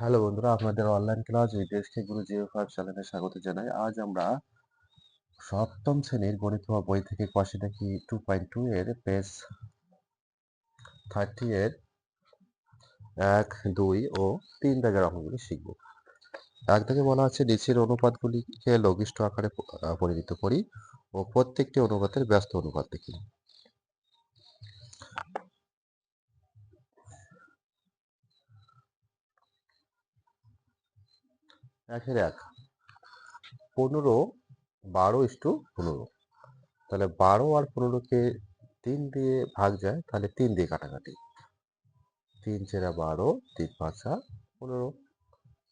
Hello বন্ধুরা, আপনাদের online class বিদেশকে গুরু Jio five চ্যানেলে স্বাগত জানাই। আজ আমরা সপ্তম শ্রেণির গণিত বই থেকে কষে দেখি টু পয়েন্ট টু এর পেজ থার্টি এর এক, দুই ও তিন দাগের অঙ্কগুলি শিখব। এক দাগে বলা আছে, নিচের অনুপাতগুলিকে লঘিষ্ঠ আকারে পরিণত করি ও প্রত্যেকটি অনুপাতের ব্যস্ত অনুপাত দেখি। একের এক। পনেরো, বারো ইস্টু পনেরো। তাহলে বারো আর পনেরোকে তিন দিয়ে ভাগ যায়, তাহলে তিন দিয়ে কাটাকাটি। তিন চেরা বারো, তিন পাঁচা পনেরো।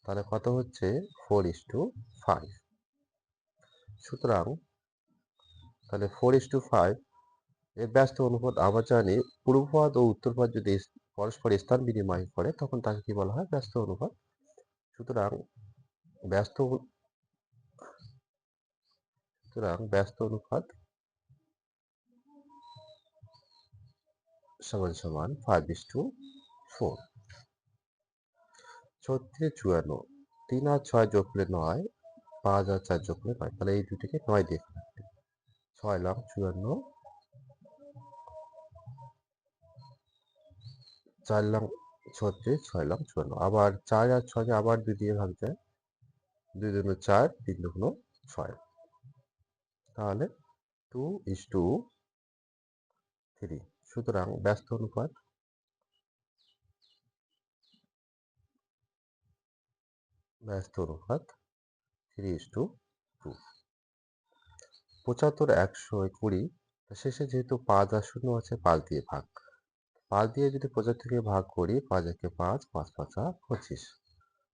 তাহলে কত হচ্ছে? ফোর ইস টু ফাইভ সুতরাং, তাহলে ফোর ইস টু ফাইভ এর ব্যস্ত অনুপাত আমরা জানি পূর্বপাত ও উত্তরপাত যদি পরস্পর স্থান বিনিময় করে, তখন তাকে কি বলা হয়? ব্যস্ত অনুপাত। সুতরাং ব্যস্ত সুতরাং ব্যস্ত অনুপাত সমান সমান ফাইভ ইস টু ফোর ছত্রিশ চুয়ান্ন, তিন আর ছয় যোগ করলে নয়, পাঁচ আর চার যোগ করলে নয়, তাহলে এই দুটিকে নয় দিয়ে ছয় লাখ চুয়ান্ন, চার লাখ ছত্রিশ, ছয় লাখ চুয়ান্ন, আবার চার আর ছয়কে আবার দুই দিয়ে ভাগ যায় দুই দুগুণ চার, তিন দুগুণ ছয়। তাহলে টু ইস টু থ্রি সুতরাং ব্যস্ত অনুপাত ব্যস্ত অনুপাত থ্রি ইস টু টু পঁচাত্তর, একশো কুড়ি শেষে যেহেতু পাঁচ আর শূন্য আছে, পাঁচ দিয়ে ভাগ। পাঁচ দিয়ে যদি পঁচাত্তরকে ভাগ করি, পাঁচ একে পাঁচ পাঁচ পাঁচা পঁচিশ।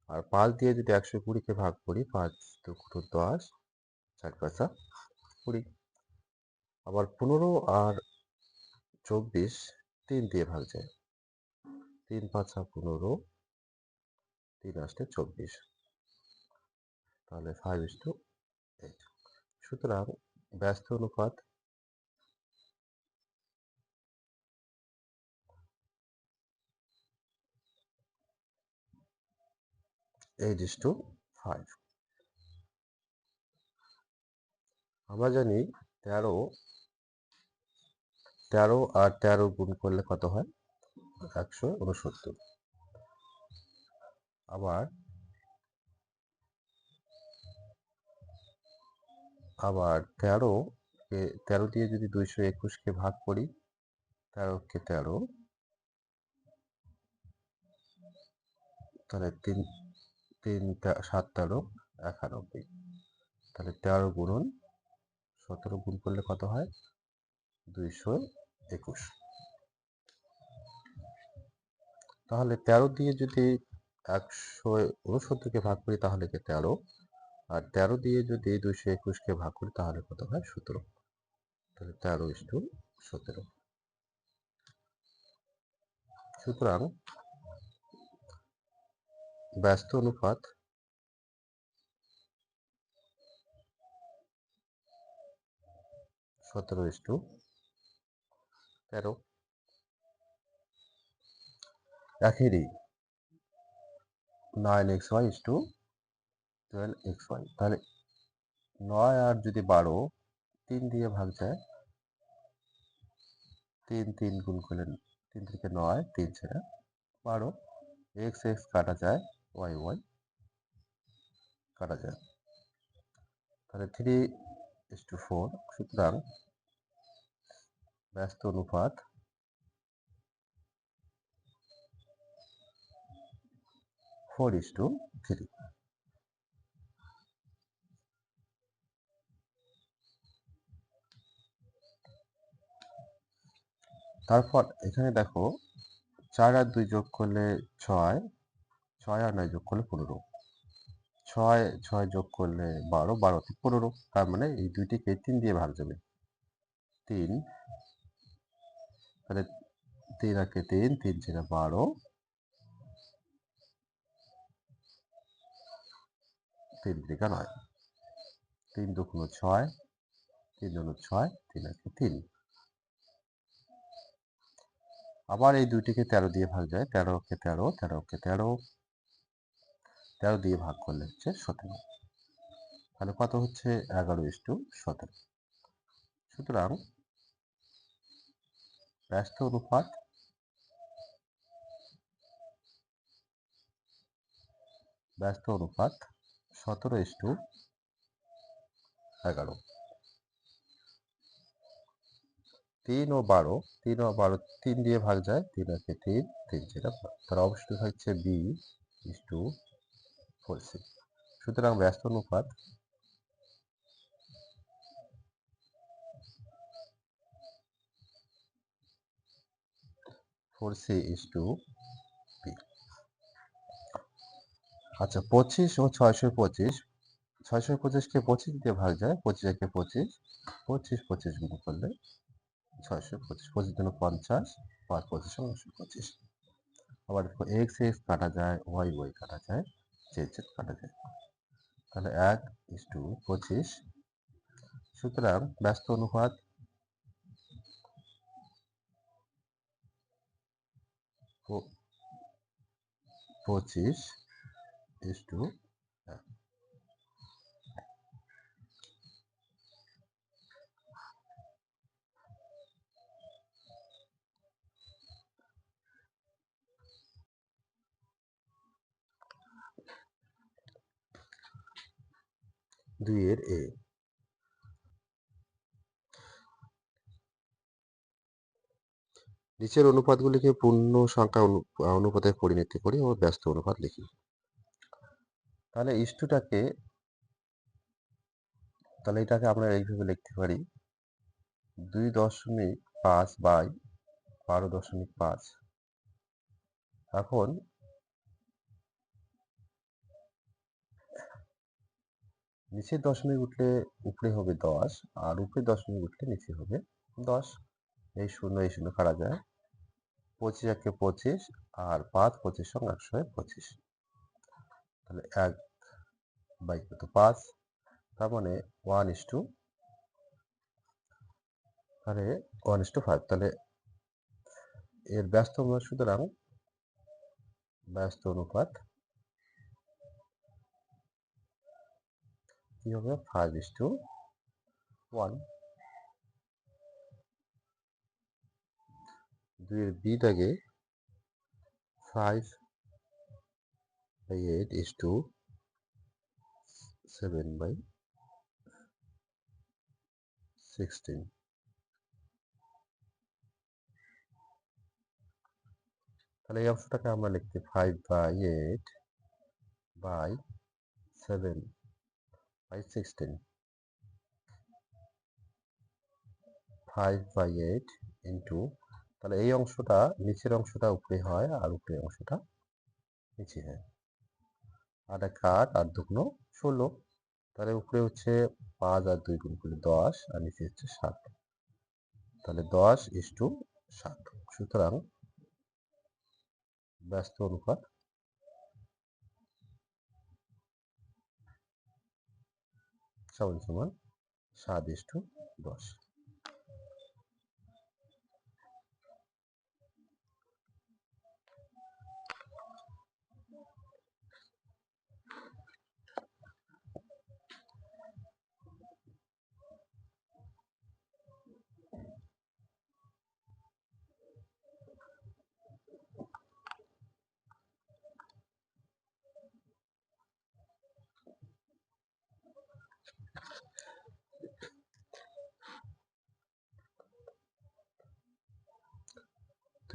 আর পাঁচ দিয়ে যদি একশো কুড়িকে ভাগ করি, পাঁচ দুটো দশ, চার পাঁচা কুড়ি। আবার পনেরো আর চব্বিশ তিন দিয়ে ভাগ যায়। তিন পাঁচা পনেরো, তিন আসতে চব্বিশ। তাহলে ফাইভ ইস টু এইট সুতরাং ব্যস্ত অনুপাত এইট ইস টু ফাইভ আমরা জানি তেরো তেরো আর তেরো গুণ করলে কত হয়? একশো উনসত্তর আবার আবার তেরো তেরো দিয়ে যদি দুইশো একুশকে ভাগ করি, তেরোকে তেরো, তাহলে তিন তিন সাত তেরো একানব্বই তাহলে তেরো গুণন, সতেরো গুণ করলে কত হয়? দুইশো একুশ। তাহলে তেরো দিয়ে যদি একশো উনসত্তরকে ভাগ করি, তাহলে তেরো? আর তেরো দিয়ে যদি দুইশো একুশকে ভাগ করি, তাহলে কত হয়? সতেরো। তাহলে তেরো ইস টু সতেরো। সুতরাং ব্যস্ত অনুপাত। সতেরো ইস টু তেরো। একেরই nine x y is to twelve x y তাহলে নয় আর যদি বারো, তিন দিয়ে ভাগ যায়, তিন তিন গুণ করলে, তিন থেকে নয়, তিন ছেড়ে বারো। এক্স এক্স কাটা যায় ওয়াই ওয়াই। কাটা যায়। তাহলে থ্রি ইস টু ফোর সুতরাং ব্যস্ত অনুপাত ফোর ইস টু থ্রি তারপর এখানে দেখো, চার আর দুই যোগ করলে ছয় ছয় আর নয় যোগ করলে পনেরো। ছয় ছয় যোগ করলে বারো বারোতে পনেরো। তার মানে এই দুইটিকে তিন দিয়ে ভাগ যাবে। তিন, তাহলে তিন আঁকে তিন তিন ছিল বারো। তিন দিকা নয়। তিন দুগুণ ছয়, তিন দুগুণ ছয়, তিন আঁকে তিন। আবার এই দুইটিকে তেরো দিয়ে ভাগ যায়। তেরো কে তেরো তেরো কে তেরো। তেরো দিয়ে ভাগ করলে হচ্ছে সতেরো। তাহলে কত হচ্ছে? এগারো ইস্টু সতেরো। সুতরাং ব্যস্ত অনুপাত ব্যস্ত অনুপাত সতেরো ইস্টু এগারো। তিন ও বারো, তিন ও বারো, তিন দিয়ে ভাগ যায়, তিন একে তিন তিন যেটা তার অবশ্যই হচ্ছে বি ইস টু ফোর সুতরাং ব্যস্ত অনুপাত ফোর সি ইস টু আচ্ছা পঁচিশ ও ছয়শো পঁচিশ, ছয়শো পঁচিশকে পঁচিশ দিয়ে ভাগ যায়, পঁচিশ একে পঁচিশ পঁচিশ পঁচিশ গুণ করলে ছয়শো পঁচিশ পঁচিশ জন্য পঞ্চাশ, পাঁচ পঁচিশ নশো পঁচিশ। আবার এক্স এক্স কাটা যায় ওয়াই ওয়াই কাটা যায় জেড জেড কাটা যায়। তাহলে এক ইস টু পঁচিশ। সুতরাং ব্যস্ত অনুপাত পঁচিশ ইস টু দুইয়ের এ। নিচের অনুপাতগুলিকে পূর্ণ সংখ্যা অনু- অনুপাতে পরিণতি করি ও ব্যস্ত অনুপাত লিখি। তাহলে ইস্টুটাকে তাহলে এটাকে আমরা এইভাবে লিখতে পারি, দুই দশমিক পাঁচ বাই বারো দশমিক পাঁচ। এখন নিচের দশমিক উঠলে উপরে হবে দশ, আর উপরে দশমিক উঠলে নিচে হবে দশ। এই শূন্য এই শূন্য কাটা যায়। পঁচিশ একে পঁচিশ, আর পাঁচ পঁচিশ সঙ্গে একশো পঁচিশ। তাহলে এক বাই কত পাঁচ? তার মানে ওয়ান ইস টু তাহলে ওয়ান ইস টু ফাইভ তাহলে এর ব্যস্ত সুতরাং ব্যস্ত অনুপাত কি হবে? ফাইভ ইস টু ওয়ান দুইয়ের বিটাকে five by eight is to seven by sixteen তাহলে এই অংশটাকে আমরা লিখতে five by eight by seven by sixteen five by eight into তাহলে এই অংশটা নিচের অংশটা উপরে হয় আর উপরের অংশটা নিচে হয়। আট এক আর দুগুণ ষোলো। তাহলে উপরে হচ্ছে পাঁচ আর দুই গুণ করলে দশ আর নিচে হচ্ছে সাত। তাহলে দশ ইস টু সাত। সুতরাং ব্যস্ত অনুপাত সমান সমান সাত ইস্টু দশ।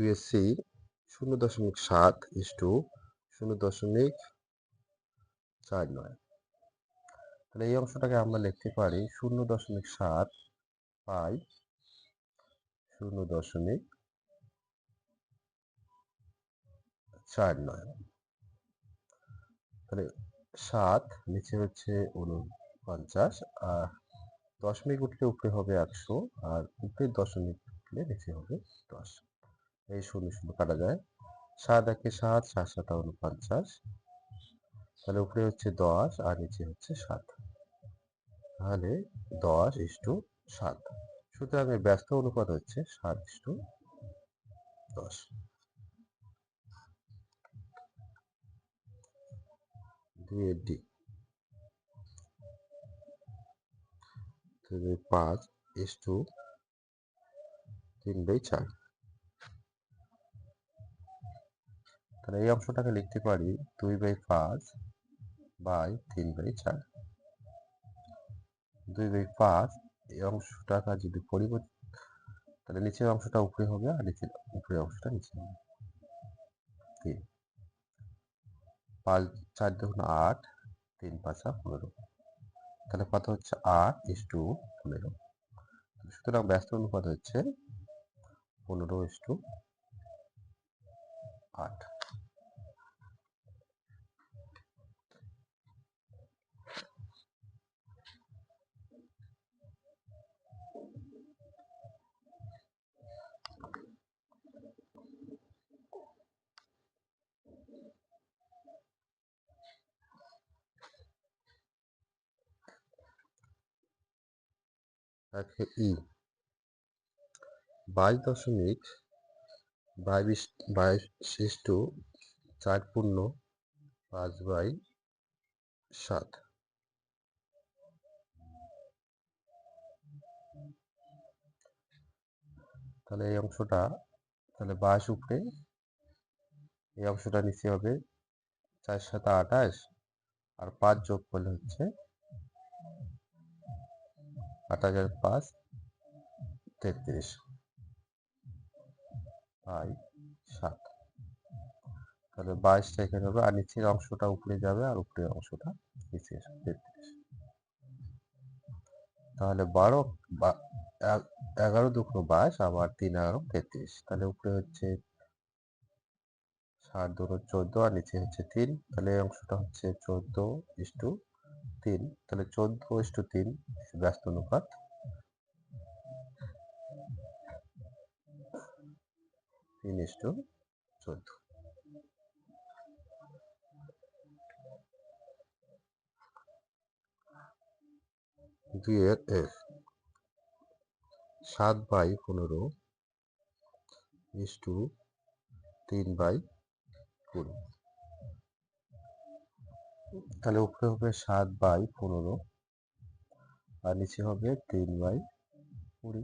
দুই সি শূন্য দশমিক সাত ইস টু শূন্য দশমিক চার নয়। তাহলে এই অংশটাকে আমরা লিখতে পারি শূন্য দশমিক সাত পাই শূন্য দশমিক চার নয়। তাহলে সাত নিচে হচ্ছে উনপঞ্চাশ আর দশমিক উঠলে উপরে হবে একশো আর উপরে দশমিক উঠলে নিচে হবে দশ। এই শূন্য শূন্য কাটা যায়। সাত একে সাত সাত সাতা উনপঞ্চাশ তাহলে উপরে হচ্ছে দশ আর নিচে হচ্ছে সাত। তাহলে দশ ইস্টু সাত। সুতরাং এর ব্যস্ত অনুপাত হচ্ছে সাত ইস্টু দশ। দুই এর ডি। পাঁচ ইস টু তিন বাই চার। তাহলে এই অংশটাকে লিখতে পারি দুই বাই পাঁচ বাই তিন বাই চার। দুই বাই পাঁচ, এই অংশটাকে যদি পরিবর্তন, তাহলে নিচের অংশটা উপরে হবে আর নিচের, উপরের অংশটা নিচে হবে। তিন, পাঁচ, চার দেখুন আট, তিন পাঁচা পনেরো। তাহলে কত হচ্ছে? আট ইস টু পনেরো। সুতরাং ব্যস্ত অনুপাত হচ্ছে পনেরো ইস টু আট। তাকে ই। বাইশ দশমিক বাইশ বাইশ টু চার পূর্ণ পাঁচ বাই সাত। তাহলে এই অংশটা, তাহলে বাইশ উপরে, এই অংশটা নিচে হবে চার সাথে আঠাশ আর পাঁচ যোগ করলে হচ্ছে আট হাজার পাঁচ, তেত্রিশ। বাই সাত। তাহলে বাইশটা এখানে হবে, আর নিচের অংশটা উপরে যাবে, আর উপরের অংশটা নিচে তেত্রিশ। তাহলে বারো এগারো দুটো বাইশ, আবার তিন এগারো তেত্রিশ। তাহলে উপরে হচ্ছে ষাট দুটো চোদ্দ, আর নিচে হচ্ছে তিন। তাহলে অংশটা হচ্ছে চোদ্দ ইস্টু তিন, তাহলে চোদ্দ ইস্টু তিন, ব্যস্ত অনুপাত। তিন ইস্টু চোদ্দ। দুইয়ের এফ। সাত বাই পনেরো ইস্টু তিন বাই কুড়ি। তাহলে উপরে হবে সাত বাই পনেরো আর নিচে হবে তিন বাই কুড়ি।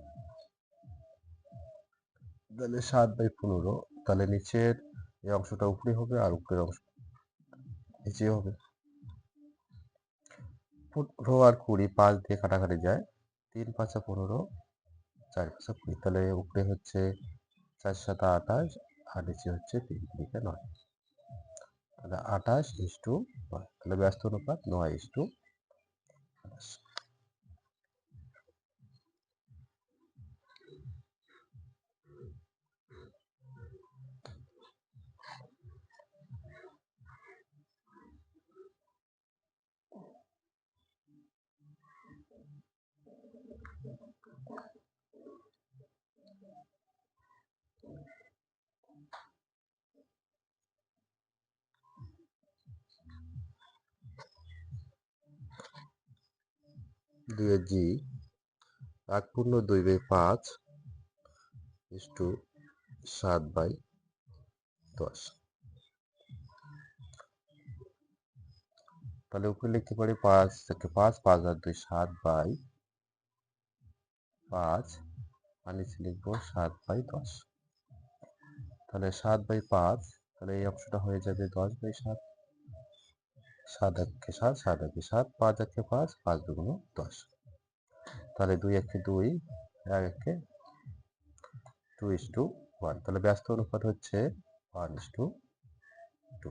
তাহলে সাত বাই পনেরো, তাহলে নিচের এই অংশটা উপরে হবে আর উপরের অংশ নিচে হবে। পনেরো আর কুড়ি পাঁচ দিয়ে কাটাকাটি যায়, তিন পাঁচা পনেরো, চার পাঁচা কুড়ি। তাহলে উপরে হচ্ছে চার সাথে আঠাশ আর নিচে হচ্ছে তিন দিকে নয়। তাহলে আঠাশ ইস টু নয় তাহলে ব্যস্ত অনুপাত নয় ইস টু আঠাশ দুই জি, এক পূর্ণ দুই বাই পাঁচ ইস টু সাত বাই দশ। তাহলে উপরে লিখতে পারি পাঁচ থেকে পাঁচ পাঁচ আর দুই সাত বাই পাঁচ, আর নিচে লিখব সাত বাই দশ। তাহলে সাত বাই পাঁচ, তাহলে এই অংশটা হয়ে যাবে দশ বাই সাত। সাত একে সাত সাত একে সাত, পাঁচ একে পাঁচ পাঁচ দুগুণ দশ। তাহলে দুই একে দুই, এক একে টু ইস টু ওয়ান তাহলে ব্যস্ত অনুপাত হচ্ছে ওয়ান ইস টু টু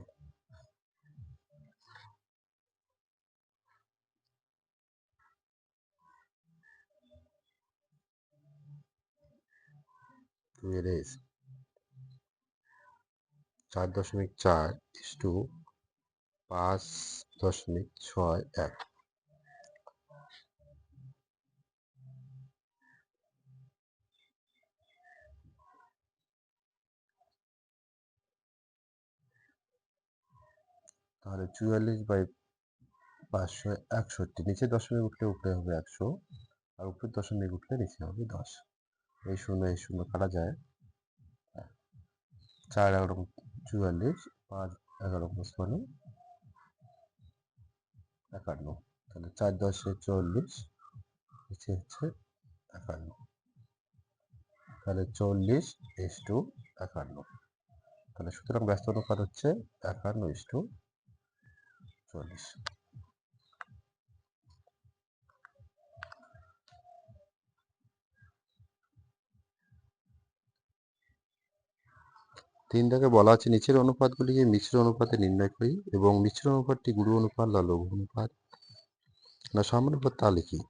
দুই এর এস চার দশমিক চার ইস টু পাঁচ দশমিক ছয় এক। তাহলে চুয়াল্লিশ বাই পাঁচশো একষট্টি, নিচে দশমিক উঠলে উপরে হবে একশো আর উপরে দশমিক উঠলে নিচে হবে দশ। এই শূন্য এই শূন্য কাটা যায়। চার এগারো চুয়াল্লিশ, পাঁচ এগারো পঁচপান্ন, একান্ন। তাহলে চার দশে চল্লিশ, নিচে হচ্ছে একান্ন। তাহলে চল্লিশ ইস টু একান্ন। তাহলে সুতরাং ব্যস্ত অনুপাত হচ্ছে একান্ন ইস টু চল্লিশ তিন দাগে বলা আছে নিচের অনুপাতগুলিকে মিশ্র অনুপাতে নির্ণয় করি এবং মিশ্র অনুপাতটি গুরু অনুপাত বা লঘু অনুপাত। না সমানুপাত তা লিখি।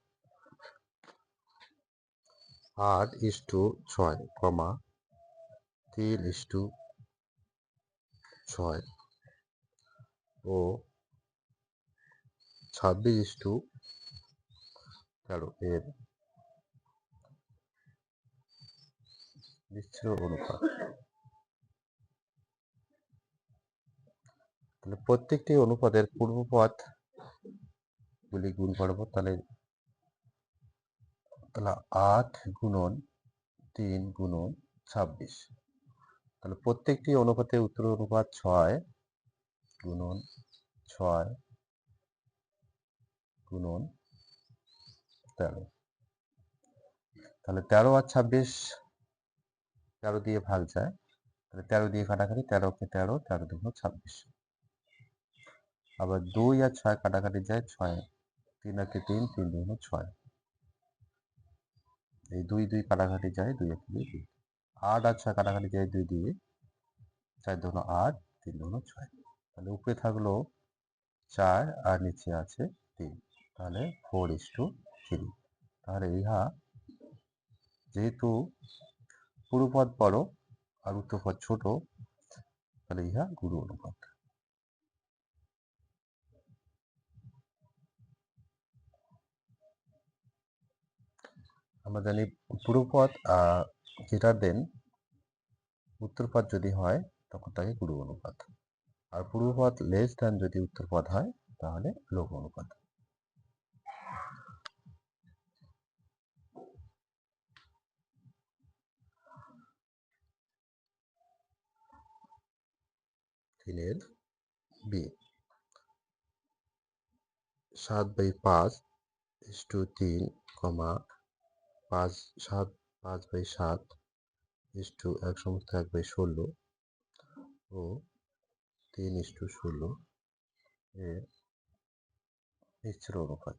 আট ইস টু ছয়, কমা তিন ইস টু ছয় ও ছাব্বিশ ইস টু তেরো এর মিশ্র অনুপাত। তাহলে প্রত্যেকটি অনুপাতের পূর্বপদ গুলি গুণ করব তাহলে তাহলে আট গুণন তিন গুণন ছাব্বিশ। তাহলে প্রত্যেকটি অনুপাতে উত্তর অনুপাত ছয় গুণন ছয় গুণন তেরো। তাহলে তেরো আর ছাব্বিশ তেরো দিয়ে ভাগ যায়। তাহলে তেরো দিয়ে কাটাকাটি তেরোকে তেরো তেরো দুগুণ ছাব্বিশ। আবার দুই আর ছয় কাটাকাটি যায় ছয়। তিন একে তিন তিন দুগুণ ছয়। এই দুই দুই কাটাকাটি যায় দুই একে দুই দুই। আট আর ছয় কাটাকাটি যায় দুই দিয়ে চার দুগুণ আট, তিন দুগুণ ছয়। তাহলে উপরে থাকল চার আর নিচে আছে তিন। তাহলে ফোর ইস টু থ্রি তাহলে ইহা যেহেতু পূর্বপদ বড় আর উত্তরপদ ছোট, তাহলে ইহা গুরু অনুপাত। আমরা জানি পূর্বপদ যেটা দেন, উত্তরপদ যদি হয়, তখন তাকে গুরু অনুপাত। আর পূর্বপদ লেস দেন যদি উত্তরপদ হয়, তাহলে লঘু অনুপাত। তিনের বি। সাত বাই পাঁচ ইস টু তিন কমা পাঁচ সাত, পাঁচ বাই সাত ইস টু এক সমস্ত এক বাই ষোলো ও তিন ইস টু ষোলো এর মিশ্র অনুপাত।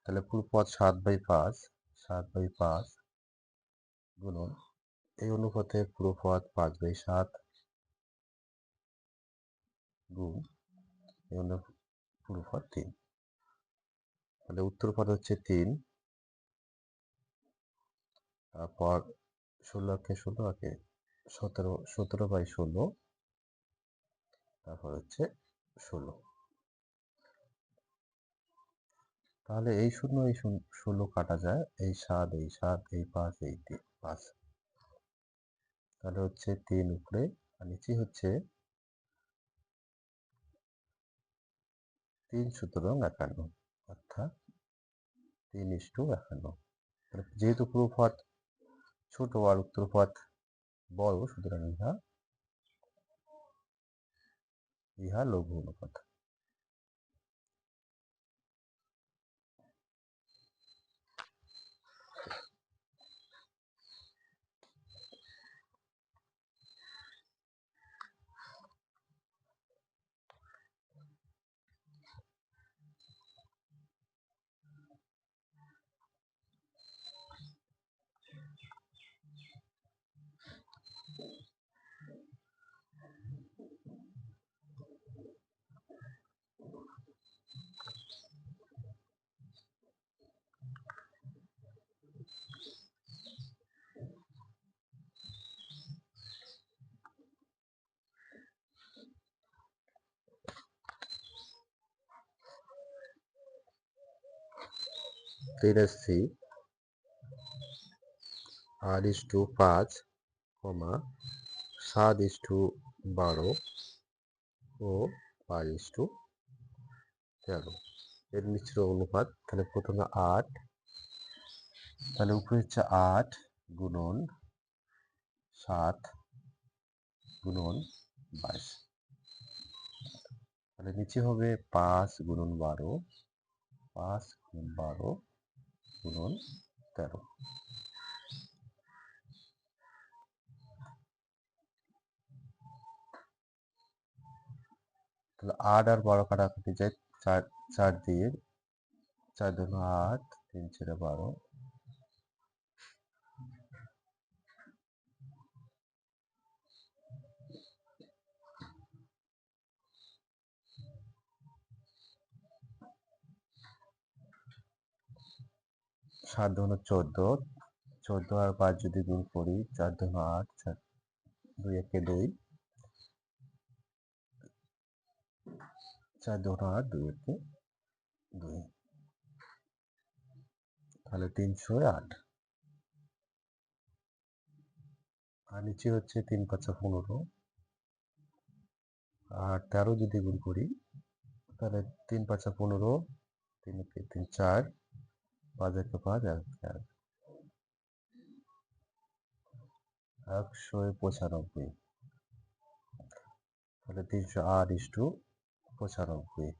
তাহলে পুরো পদ সাত বাই পাঁচ সাত বাই পাঁচ গুণন এই অনুপাতে পুরো পদ পাঁচ বাই সাত গুণ এই পুরো পদ তিন। তাহলে উত্তর পদ হচ্ছে তিন। তারপর ষোলো একে ষোলো একে সতেরো সতেরো বাই ষোলো। তারপর হচ্ছে ষোলো। তাহলে এই শূন্য, এই ষোলো কাটা যায়। এই সাত এই সাত, এই পাঁচ, এই তিন, পাঁচ। তাহলে হচ্ছে তিন উপরে। আর নিচে হচ্ছে তিন সুতরাং একান্ন। অর্থাৎ তিন ইস্টু একান্ন। যেহেতু পূর্বপথ ছোট আর উত্তরপথ বড়, সুতরাং ইহা ইহা লঘু অনুপাত। তিরাশি আট ইস টু পাঁচ কমা সাত ইস টু বারো ও পাঁচ ইস টু তেরো। এর মিশ্র অনুপাত তাহলে প্রথমে আট, তাহলে উপরে হচ্ছে আট গুণন সাত গুণন বাইশ। তাহলে নিচে হবে পাঁচ গুণন বারো, পাঁচ গুণন বারো গুণন তেরো। তাহলে আট আর বারো কাটাকাটি যায় চার চার দিয়ে, চার দুনো আট তিন ছেড়ে বারো। সাত দুন চোদ্দ চোদ্দ আর পাঁচ যদি গুণ করি, চার দুন আট, চার দুই একে দুই, চার দুন আট, দুই একে দুই। তাহলে তিনশো আট। আর নিচে হচ্ছে তিন পাঁচা পনেরো। আর তেরো যদি গুণ করি, তাহলে তিন পাঁচা পনেরো, তিন তিন, চার। পাঁচ এক এক একশো পঁচানব্বই তাহলে তিনশো আট ইস্টু পঁচানব্বই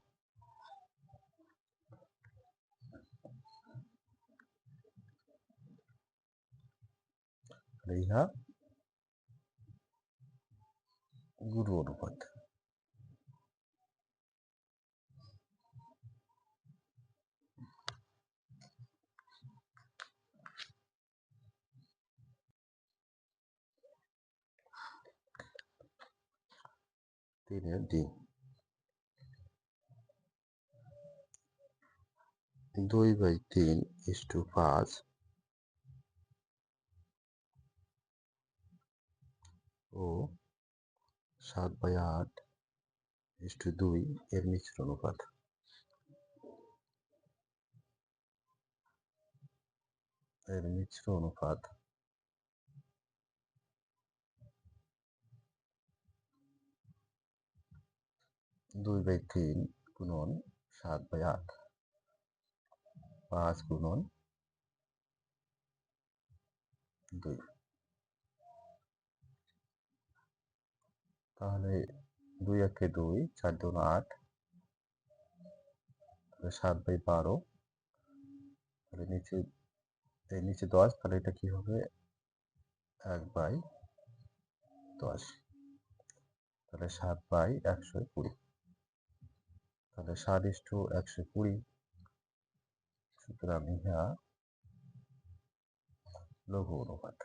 ইহা গুরু অনুপাত তিনের দিন দুই বাই তিন ইস টু পাঁচ। ও সাত বাই আট ইস দুই এর মিশ্র অনুপাত। এর মিশ্র অনুপাত দুই বাই তিন গুণন সাত বাই আট। পাঁচ গুণন দুই। তাহলে দুই একে দুই, চার দুন আট, তাহলে সাত বাই বারো। তাহলে নিচে, এই নিচে দশ, তাহলে এটা কি হবে? এক বাই দশ। তাহলে সাত বাই একশো কুড়ি। তাহলে সাত একশো কুড়ি। সুতরাং ইহা লঘু অনুপাত।